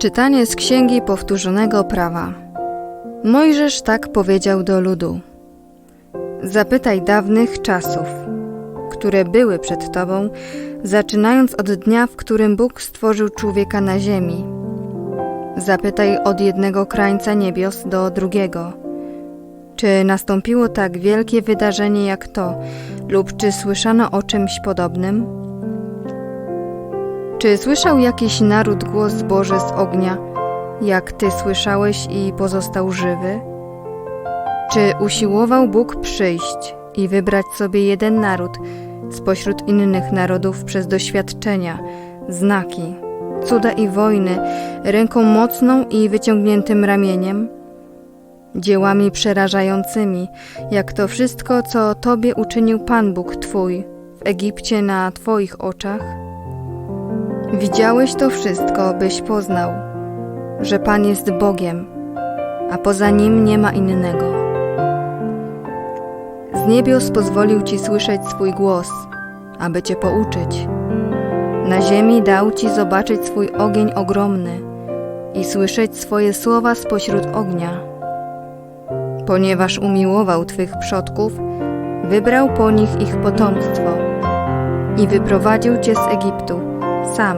Czytanie z Księgi Powtórzonego Prawa. Mojżesz tak powiedział do ludu: Zapytaj dawnych czasów, które były przed tobą, zaczynając od dnia, w którym Bóg stworzył człowieka na ziemi. Zapytaj od jednego krańca niebios do drugiego. Czy nastąpiło tak wielkie wydarzenie jak to, lub czy słyszano o czymś podobnym? Czy słyszał jakiś naród głos Boży z ognia, jak ty słyszałeś i pozostał żywy? Czy usiłował Bóg przyjść i wybrać sobie jeden naród spośród innych narodów przez doświadczenia, znaki, cuda i wojny, ręką mocną i wyciągniętym ramieniem? Dziełami przerażającymi, jak to wszystko, co Tobie uczynił Pan Bóg Twój w Egipcie na Twoich oczach? Widziałeś to wszystko, byś poznał, że Pan jest Bogiem, a poza Nim nie ma innego. Z niebios pozwolił Ci słyszeć swój głos, aby Cię pouczyć. Na ziemi dał Ci zobaczyć swój ogień ogromny i słyszeć swoje słowa spośród ognia. Ponieważ umiłował Twych przodków, wybrał po nich ich potomstwo i wyprowadził Cię z Egiptu sam,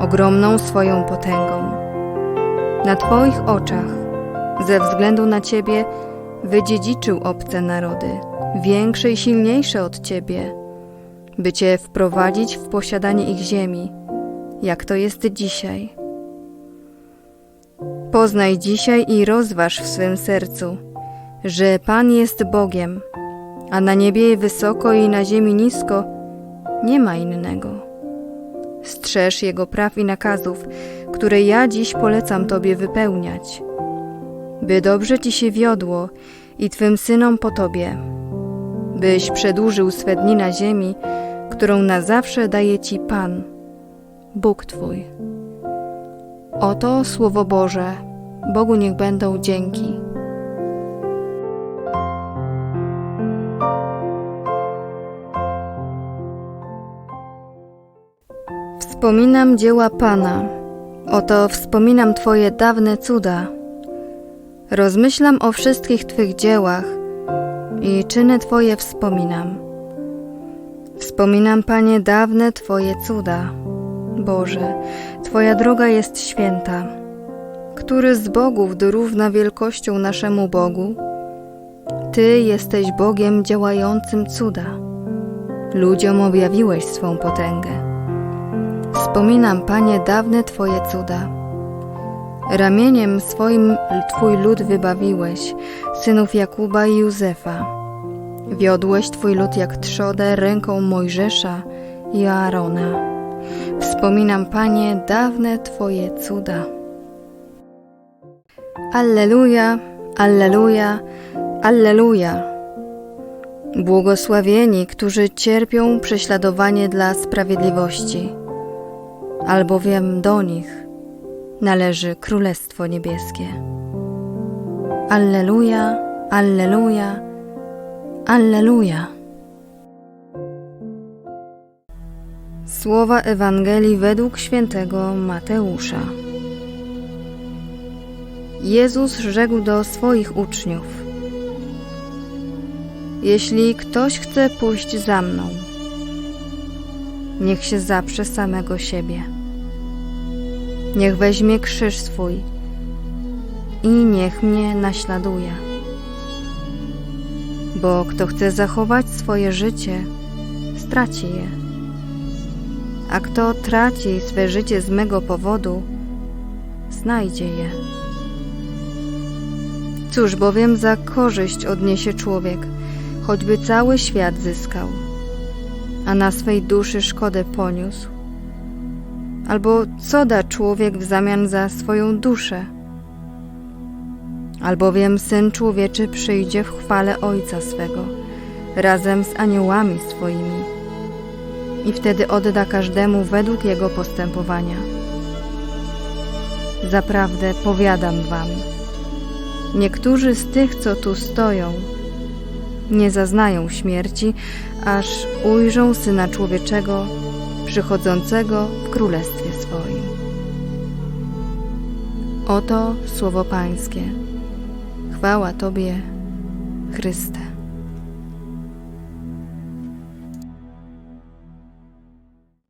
ogromną swoją potęgą. Na Twoich oczach, ze względu na Ciebie, wydziedziczył obce narody, większe i silniejsze od Ciebie, by Cię wprowadzić w posiadanie ich ziemi, jak to jest dzisiaj. Poznaj dzisiaj i rozważ w swym sercu, że Pan jest Bogiem, a na niebie wysoko i na ziemi nisko nie ma innego. Strzeż Jego praw i nakazów, które ja dziś polecam Tobie wypełniać, by dobrze Ci się wiodło i Twym synom po Tobie, byś przedłużył swe dni na ziemi, którą na zawsze daje Ci Pan, Bóg Twój. Oto Słowo Boże, Bogu niech będą dzięki. Wspominam dzieła Pana, oto wspominam Twoje dawne cuda. Rozmyślam o wszystkich Twych dziełach i czyny Twoje wspominam. Wspominam, Panie, dawne Twoje cuda. Boże, Twoja droga jest święta. Który z bogów dorówna wielkością naszemu Bogu? Ty jesteś Bogiem działającym cuda. Ludziom objawiłeś swą potęgę. Wspominam, Panie, dawne Twoje cuda. Ramieniem swoim Twój lud wybawiłeś, synów Jakuba i Józefa. Wiodłeś Twój lud jak trzodę ręką Mojżesza i Aarona. Wspominam, Panie, dawne Twoje cuda. Alleluja, Alleluja, Alleluja. Błogosławieni, którzy cierpią prześladowanie dla sprawiedliwości, albowiem do nich należy Królestwo Niebieskie. Alleluja, Alleluja, Alleluja. Słowa Ewangelii według świętego Mateusza. Jezus rzekł do swoich uczniów: Jeśli ktoś chce pójść za mną, niech się zaprze samego siebie. Niech weźmie krzyż swój i niech mnie naśladuje. Bo kto chce zachować swoje życie, straci je. A kto traci swe życie z mego powodu, znajdzie je. Cóż bowiem za korzyść odniesie człowiek, choćby cały świat zyskał, a na swej duszy szkodę poniósł? Albo co da człowiek w zamian za swoją duszę? Albowiem Syn Człowieczy przyjdzie w chwale Ojca swego, razem z aniołami swoimi i wtedy odda każdemu według jego postępowania. Zaprawdę powiadam wam, niektórzy z tych, co tu stoją, nie zaznają śmierci, aż ujrzą Syna Człowieczego przychodzącego w Królestwie swoim. Oto słowo Pańskie. Chwała Tobie, Chryste.